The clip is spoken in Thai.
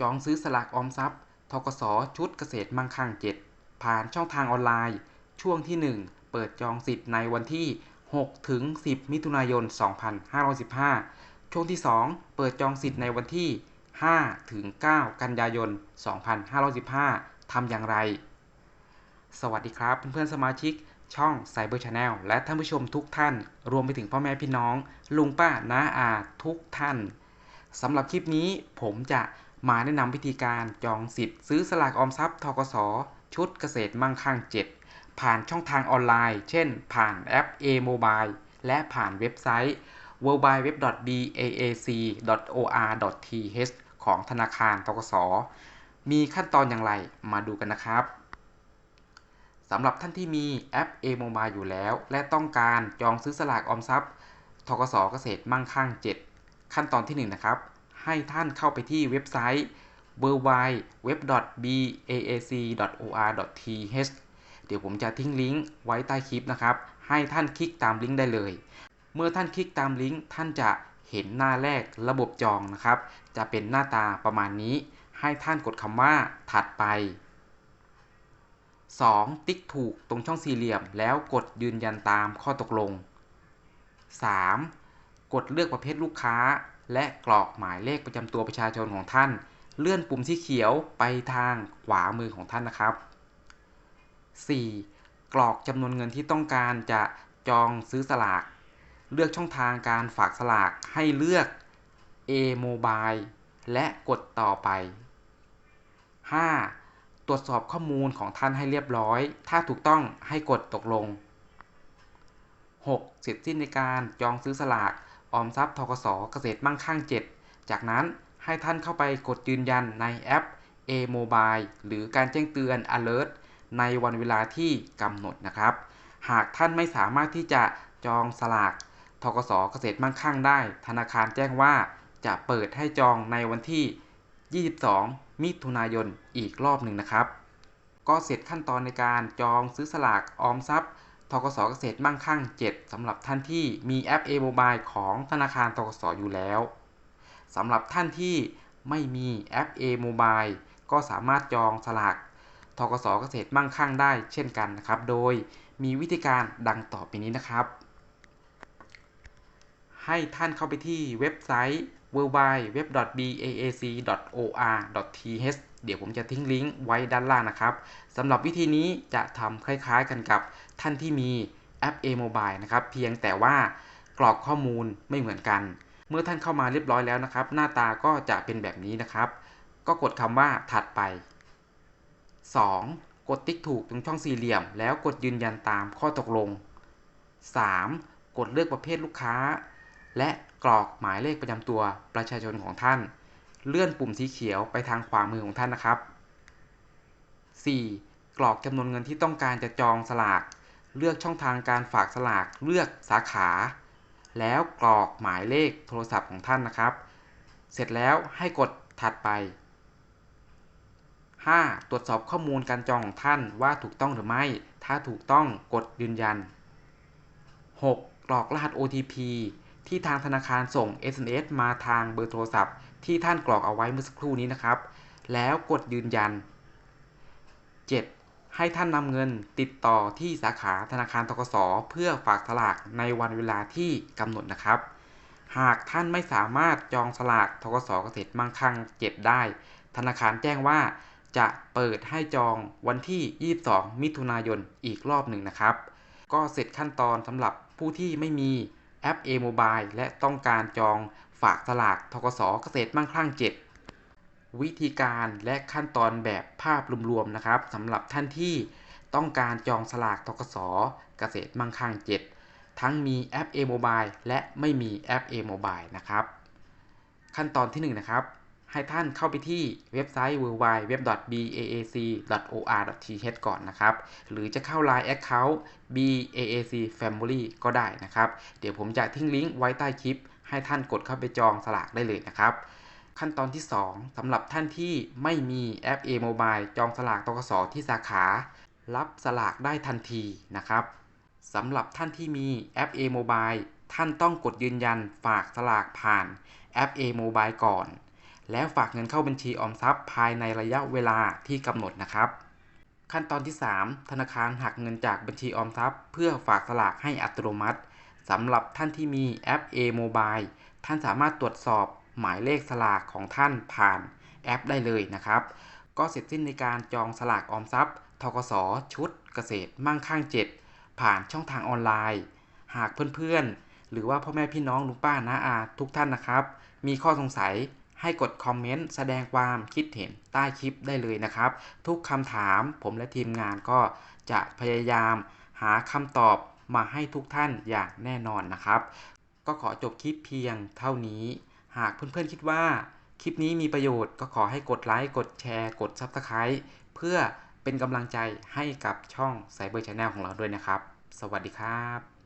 จองซื้อสลากออมทรัพย์ ทกส ชุดเกษตรมั่งคั่ง 7 ผ่านช่องทางออนไลน์ ช่วงที่ 1 เปิดจองสิทธิ์ในวันที่ 6 ถึง 10 มิถุนายน 2515 ช่วงที่ 2 เปิดจองสิทธิ์ในวันที่ 5 ถึง 9 กันยายน 2515 ทำอย่างไร สวัสดีครับเพื่อนๆสมาชิกช่อง Cyber Channel และท่านผู้ชมทุกท่าน รวมไปถึงพ่อแม่พี่น้อง ลุงป้าน้าอาทุกท่านสำหรับคลิปนี้ผมจะ มาแนะนำวิธีการจองสิทธิ์ซื้อสลากออมทรัพย์ทกส ชุดเกษตรมั่งคั่ง 7 ผ่านช่องทางออนไลน์ เช่น ผ่านแอป A Mobile และผ่านเว็บไซต์ www.baac.or.th ของธนาคารทกส มีขั้นตอนอย่างไรมาดูกันนะครับสำหรับท่านที่มีแอป A Mobile อยู่แล้ว และต้องการจองซื้อสลากออมทรัพย์ทกสเกษตรมั่งคั่ง 7 ขั้นตอนที่ 1 นะครับ ให้ท่านเข้าไปที่เว็บไซต์ www.baac.or.th เดี๋ยวผมจะทิ้งลิงก์ไว้ใต้คลิปนะครับ ให้ท่านคลิกตามลิงก์ได้เลย เมื่อท่านคลิกตามลิงก์ท่านจะเห็นหน้าแรกระบบจองนะครับ จะเป็นหน้าตาประมาณนี้ ให้ท่านกดคำว่าถัดไป 2. ติ๊กถูกตรงช่องสี่เหลี่ยม แล้วกดยืนยันตามข้อตกลง 3. กดเลือกประเภทลูกค้า และกรอกหมายเลขประจำตัวประชาชนของท่าน เลื่อนปุ่มสีเขียวไปทางขวามือของท่านนะครับ 4. กรอกจำนวนเงินที่ต้องการจะจองซื้อสลาก เลือกช่องทางการฝากสลากให้เลือก A Mobile และกดต่อไป 5. ตรวจสอบข้อมูลของท่านให้เรียบร้อย ถ้าถูกต้องให้กดตกลง 6. เสร็จสิ้นในการจองซื้อสลาก ออมทรัพย์ทกสเกษตรมั่งคั่ง 7 จากนั้นให้ท่านเข้าไปกดยืนยันในแอป A Mobile หรือการแจ้งเตือน alert ในวันเวลาที่กำหนดนะครับ หากท่านไม่สามารถที่จะจองสลากทกสเกษตรมั่งคั่งได้ ธนาคารแจ้งว่าจะเปิดให้จองในวันที่ 22 มิถุนายนอีกรอบหนึ่งนะครับ ก็เสร็จขั้นตอนในการจองซื้อสลากออมทรัพย์ ทกสเกษตรมั่งคั่ง 7สำหรับท่านที่มีแอป A Mobile ของธนาคารทกสอยู่แล้วสำหรับท่านที่ไม่มีแอป A Mobile ก็สามารถจองสลากทกสเกษตรมั่งคั่งได้เช่นกันนะครับ โดยมีวิธีการดังต่อไปนี้นะครับ ให้ท่านเข้าไปที่เว็บไซต์ www.baac.or.th เดี๋ยวผมจะทิ้งลิงก์ไว้ด้านล่างนะครับสำหรับวิธีนี้จะทำคล้ายๆกันกับท่านที่มีแอป A Mobile นะครับ เพียงแต่ว่ากรอกข้อมูลไม่เหมือนกัน เมื่อท่านเข้ามาเรียบร้อยแล้วนะครับ หน้าตาก็จะเป็นแบบนี้นะครับ ก็กดคำว่าถัดไป 2. กดติ๊กถูกตรงช่องสี่เหลี่ยม แล้วกดยืนยันตามข้อตกลง 3. กดเลือกประเภทลูกค้า และกรอกหมายเลขประจำตัวประชาชนของท่าน เลื่อนปุ่มสีเขียวไปทางขวามือของท่านนะครับ 4. กรอกจำนวนเงินที่ต้องการจะจองสลาก เลือกช่องทางการฝากสลาก เลือกสาขา แล้วกรอกหมายเลขโทรศัพท์ของท่านนะครับ เสร็จแล้วให้กดถัดไป 5. ตรวจสอบข้อมูลการจองของท่านว่าถูกต้องหรือไม่ ถ้าถูกต้องกดยืนยัน 6. กรอกรหัส OTP ที่ทางธนาคารส่ง SMS มาทางเบอร์โทรศัพท์ ที่ท่านกรอกเอาไว้เมื่อสักครู่นี้นะครับ แล้วกดยืนยัน 7. ให้ท่านนำเงินติดต่อที่สาขาธนาคารทกสเพื่อฝากสลากในวันเวลาที่กำหนดนะครับ หากท่านไม่สามารถจองสลากทกสเกษตรมั่งคั่งเก็บได้ ธนาคารแจ้งว่าจะเปิดให้จองวันที่ 22 มิถุนายนอีกรอบหนึ่งนะครับ ก็เสร็จขั้นตอนสำหรับผู้ที่ไม่มี แอป A Mobile และต้องการจองฝากสลากทกสเกษตรมั่งคั่ง 7 วิธีการและขั้นตอนแบบภาพรวมๆนะครับสำหรับท่านที่ต้องการจองสลากทกสเกษตรมั่งคั่ง 7 ทั้งมีแอป A Mobile และไม่มีแอป A Mobile นะครับ ขั้นตอนที่1นะครับ ให้ท่านเข้าไปที่เว็บไซต์ www.baac.or.th ก่อนนะครับ หรือจะเข้า Line Account BAAC Family ก็ได้นะครับ เดี๋ยวผมจะทิ้งลิงก์ไว้ใต้คลิป ให้ท่านกดเข้าไปจองสลากได้เลยนะครับ ขั้นตอนที่ 2สำหรับท่านที่ไม่มีแอป A Mobile จองสลากตกสที่สาขา รับสลากได้ทันทีนะครับสำหรับท่านที่มีแอป A Mobile ท่านต้องกดยืนยันฝากสลากผ่านแอป A Mobile ก่อน แล้วฝากเงินเข้าบัญชีออมทรัพย์ภายในระยะเวลาที่กำหนดนะครับ ขั้นตอนที่ 3 ธนาคารหักเงินจากบัญชีออมทรัพย์ เพื่อฝากสลากให้อัตโนมัติสำหรับท่านที่มีแอป A Mobile ท่านสามารถตรวจสอบหมายเลขสลากของท่านผ่านแอปได้เลยนะครับ ก็เสร็จสิ้นในการจองสลากออมทรัพย์ทกสชุดเกษตรมั่งคั่ง 7 ผ่านช่องทางออนไลน์ หากเพื่อนๆ หรือว่าพ่อแม่พี่น้องลุงป้าน้าอาทุกท่านนะครับ มีข้อสงสัย ให้กดคอมเมนต์แสดงความคิดเห็นใต้คลิปได้เลยนะครับ ทุกคำถามผมและทีมงานก็จะพยายามหาคำตอบมาให้ทุกท่านอย่างแน่นอนนะครับ ก็ขอจบคลิปเพียงเท่านี้ หากเพื่อนๆคิดว่า คลิปนี้มีประโยชน์ก็ขอให้กดไลค์กดแชร์กด Subscribe เพื่อเป็นกำลังใจให้กับช่อง Cyber Channel ของเราด้วยนะครับ สวัสดีครับ